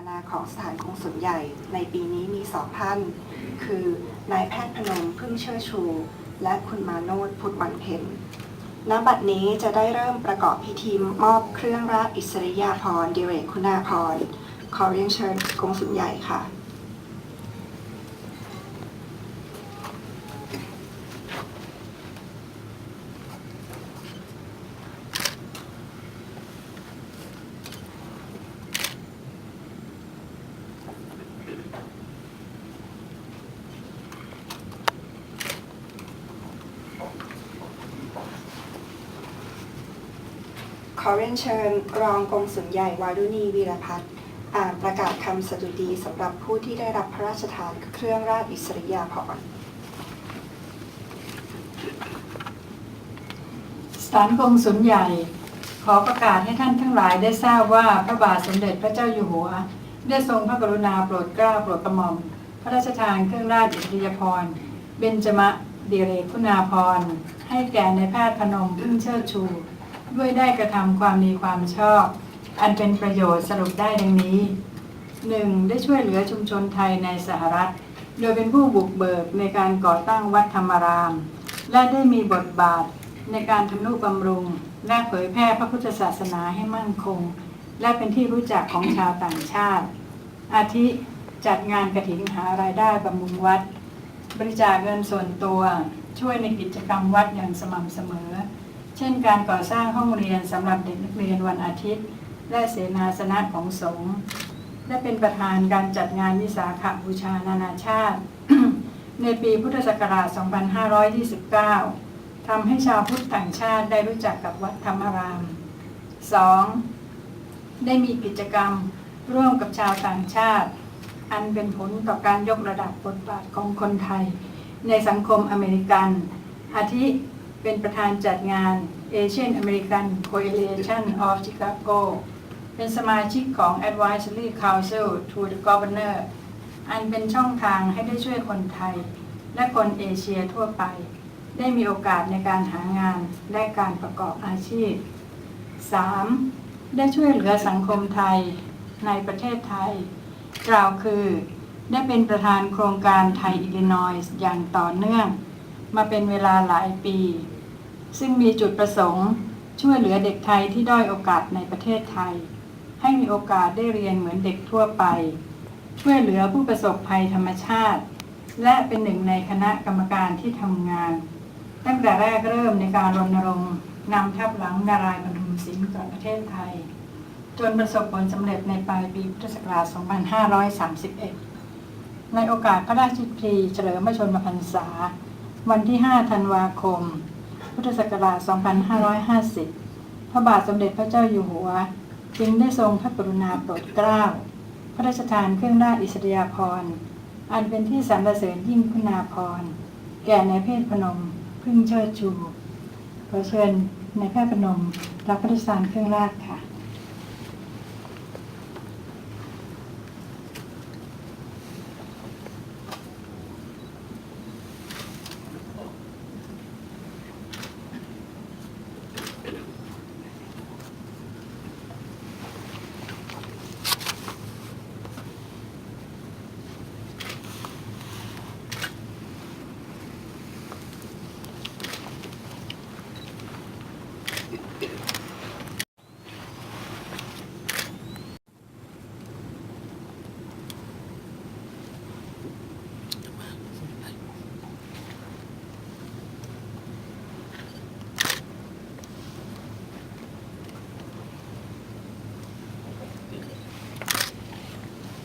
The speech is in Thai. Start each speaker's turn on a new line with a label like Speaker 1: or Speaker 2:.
Speaker 1: านาของสถานกงสุลใหญ่ในปีนี้มีสองท่าน คือนายแพทย์พนมพึ่งเชิดชู และคุณมาโนดพุทธวันเพ็ญณบัดนี้จะได้เริ่มประกอบพิธีมอบเครื่องราชอิสริยาภรณ์ดิเรกคุณาภรณ์ขอเรียนเชิญกงสุลใหญ่ค่ะ ขอเรียนเชิญรองกงสุลใหญ่วารุณีวีรพัฒน์อ่านประกาศคำสดุดีสำหรับผู้ที่ได้รับพระราชทานเครื่องราชอิสริยาภรณ์
Speaker 2: สถานกงสุลใหญ่ ขอประกาศให้ท่านทั้งหลายได้ทราบว่าพระบาทสมเด็จพระเจ้าอยู่หัว ได้ทรงพระกรุณาโปรดเกล้าโปรดกระหม่อม พระราชทานเครื่องราชอิสริยาภรณ์เบญจมะเดเรกคุณาภรณ์ให้แก่ในแพทย์พนมพึ่งเชิดชู ด้วยได้กระทำความดีความชอบ อันเป็นประโยชน์สรุปได้ดังนี้ 1. ได้ช่วยเหลือชุมชนไทยในสหรัฐ โดยเป็นผู้บุกเบิกในการก่อตั้งวัดธรรมาราม และได้มีบทบาทในการทำนุบำรุง และเผยแพร่พระพุทธศาสนาให้มั่นคง และเป็นที่รู้จักของชาวต่างชาติ อาทิจัดงานกระถิ่นหารายได้บำรุงวัด บริจาคเงินส่วนตัว ช่วยในกิจกรรมวัดอย่างสม่ำเสมอ เช่นการก่อสร้างห้องเรียนสำหรับเด็กนักเรียนวันอาทิตย์ และเสนาสนะของสงฆ์และเป็นประธานการจัดงานวิสาขบูชานานาชาติ ในปีพุทธศักราช 2529 ทำให้ชาวพุทธต่างชาติได้รู้จักกับวัดธรรมาราม 2. ได้มีกิจกรรมร่วมกับชาวต่างชาติ อันเป็นผลต่อการยกระดับบทบาทของคนไทย ในสังคมอเมริกัน อาทิ เป็นประธานจัดงาน Asian American Coalition of Chicago เป็นสมาชิกของ Advisory Council to the Governor อันเป็นช่องทางให้ได้ช่วยคนไทย และคนเอเชียทั่วไป ได้มีโอกาสในการหางานและการประกอบอาชีพ 3. ได้ช่วยเหลือสังคมไทยในประเทศไทย กล่าวคือ ได้เป็นประธานโครงการไทยอิลลินอยส์อย่างต่อเนื่อง มาเป็นเวลาหลายปี ซึ่งมีจุดประสงค์ช่วยเหลือเด็กไทยที่ด้อยโอกาสในประเทศไทย ให้มีโอกาสได้เรียนเหมือนเด็กทั่วไป ช่วยเหลือผู้ประสบภัยธรรมชาติ และเป็นหนึ่งในคณะกรรมการที่ทำงาน ตั้งแต่แรกเริ่มในการรณรงค์นำทัพหลังนารายณ์บรรทุมศิลป์ก่อนประเทศไทย จนประสบผลสำเร็จในปลายปีพุทธศักราช 2531 ในโอกาสพระราชพิธีเฉลิมพระชนมพรรษา วันที่ 5 ธันวาคม พุทธศักราช 2550 พระบาทสมเด็จพระเจ้าอยู่หัว จึงได้ทรงพระกรุณาโปรดเกล้า พระราชทานเครื่องราชอิสริยาภรณ์อันเป็นที่สรรเสริญยิ่งคุณาภรณ์ แก่ในเพศพนมพึ่งเชิดชูขอเชิญในแพทย์พนมรับพระราชทานเครื่องราชค่ะ